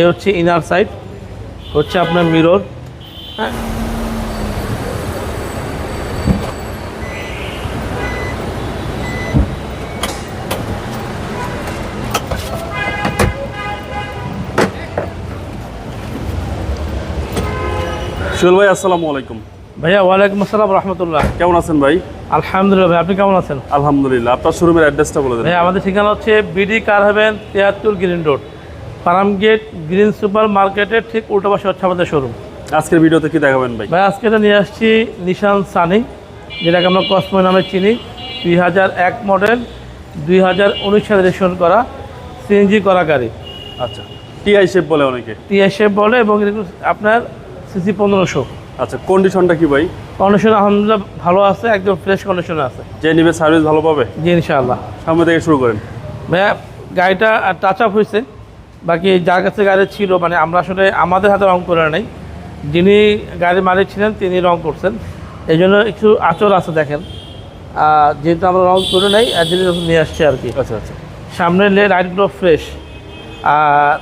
এ হচ্ছে inner side হচ্ছে আপনার মিরর হ্যাঁ? সুহেল ভাই আসসালামু আলাইকুম। ভাইয়া ওয়ালাইকুম আসসালাম রহমতুল্লাহ। কেমন আছেন ভাই? আলহামদুলিল্লাহ ভাই আপনি কেমন আছেন? আলহামদুলিল্লাহ আপনার শোরুমের অ্যাড্রেসটা বলে দেন। ভাই আমাদের ঠিকানা হচ্ছে বিডি কার হেভেন তিয়াত্তর গ্রিন রোড পারাম গেট গ্রিন সুপার মার্কেটের ঠিক উল্টো পাশে হচ্ছে আমাদের শোরুম আজকের ভিডিওতে কি দেখাবেন ভাই? ভাই আজকে এটা নিয়ে আসছি নিশান সানি যেটাকে আমরা কসমো নামে চিনি। দুই হাজার এক মডেল দুই হাজার উনিশ সালে রেজিস্ট্রেশন করা সিএনজি করা গাড়ি। আচ্ছা টিআই শেপ বলে অনেকে। টিএসএফ বলে এবং আপনার সিসি পনেরোশো আচ্ছা কন্ডিশনটা কি ভাই? কন্ডিশন আলহামদুলিল্লাহ ভালো আছে একদম ফ্রেশ কন্ডিশন আছে। যে নিবে সার্ভিস ভালো পাবে? জি ইনশাআল্লাহ। সামনে থেকে শুরু করেন। ভাইয়া গাড়িটা টাচ আপ হয়েছে। বাকি যার কাছে গাড়ি ছিল মানে আমরা আসলে আমাদের হাতে রং করে নাই। যিনি গাড়ির মালিক ছিলেন তিনি রং করছেন। এই জন্য একটু আচর আছে দেখেন। আর যেহেতু আমরা রং করে নাই আর যিনি নিয়ে আসছে আর কি। আচ্ছা আচ্ছা। সামনের লে লাইটগুলো ফ্রেশ আর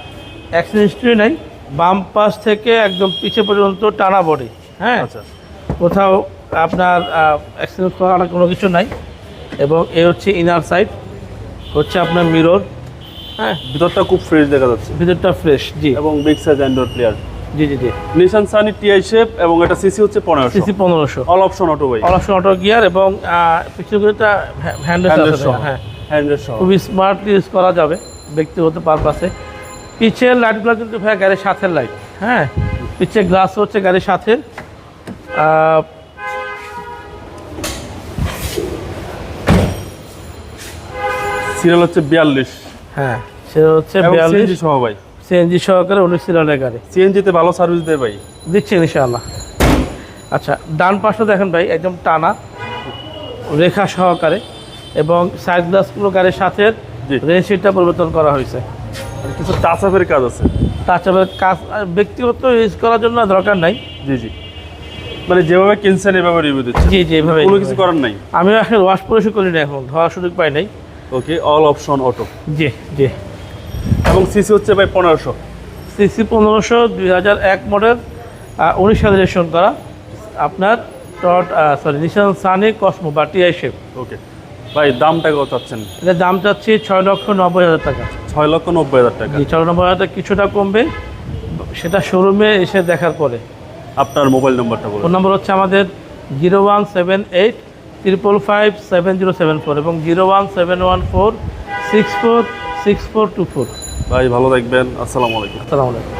অ্যাক্সিডেন্ট হিস্ট্রি নাই বাম পাশ থেকে একদম পিছে পর্যন্ত টানা বডি হ্যাঁ? আচ্ছা কোথাও আপনার অ্যাক্সিডেন্ট করার কোনো কিছু নাই। এবং এ হচ্ছে ইনার সাইড হচ্ছে আপনার মিরর হ্যাঁ। ভিতরটা খুব ফ্রেশ দেখা যাচ্ছে। ভিতরটা ফ্রেশ জি। এবং বিগ সাইজ অ্যান্ড্রয়েড প্লেয়ার জি জি জি। নিশান সানি টিআই শেপ এবং এটা সিসি হচ্ছে পনেরোশো। সিসি পনেরোশো। অল অপশন অটো ভাই অলপশন অটো গিয়ার এবং পিছনগুলোটা হ্যান্ডেল হ্যান্ডেল সহ। হ্যাঁ। হ্যান্ডেল সহ। খুবই স্মার্টলি ইউজ করা যাবে ব্যক্তিগত পারপাসে পিছের লাইটগুলো কিন্তু ভাই গাড়ির সাথে লাইট হ্যাঁ। পিছের গ্লাস হচ্ছে গাড়ির সাথে। সিরিয়াল হচ্ছে বিয়াল্লিশ। হ্যাঁ। সেটা হচ্ছে এবং বিয়াল্লিশ সহ ভাই। সিএনজি সহকারে উনিশ সিলিন্ডার গাড়ি। সিএনজিতে ভালো সার্ভিস দেয় ভাই। দিচ্ছে ইনশাআল্লাহ। আচ্ছা ডান পাশটা দেখেন ভাই একদম টানা রেখা সহকারে এবং সাইড গ্লাসগুলো গাড়ির সাথে জি। রেনশিটটা পরিবর্তন করা হয়েছে। কিছু টাচ আপের কাজ আছে। তাছাড়া কাজ আর ব্যক্তিগত ইউজ করার জন্য দরকার নাই। জি জি। মানে যেভাবে কিনছেন এভাবে রিভিউ দিচ্ছে জি জি এভাবে কোনো কিছু করার নাই। আমিও আসলে ওয়াশ পরিশোধ করি না এখন ধোয়ার সুযোগ পাই নাই। ওকে অল অপশন অটো জি জি। এবং সিসি হচ্ছে ভাই পনেরোশো। সিসি পনেরোশো দুই হাজার এক মডেল উনিশ রেজিস্ট্রেশন করা। আপনার টট সরি নিশান সানি কসমো বা টিআই শেপ ওকে ভাই দামটা কত চাচ্ছেন? এটার দাম চাচ্ছি ছয় লক্ষ নব্বই হাজার টাকা। ছয় লক্ষ নব্বই হাজার টাকা। জি ছয় নব্বই হাজার টাকা কিছুটা কমবে। সেটা শোরুমে এসে দেখার পরে। আপনার মোবাইল নম্বরটা বলুন। ফোন নম্বর হচ্ছে আমাদের zero one seven eight triple five seven zero seven four এবং zero one seven one four six four six four two four ভাই ভালো থাকবেন। আসসালামু আলাইকুম। আসসালামু আলাইকুম।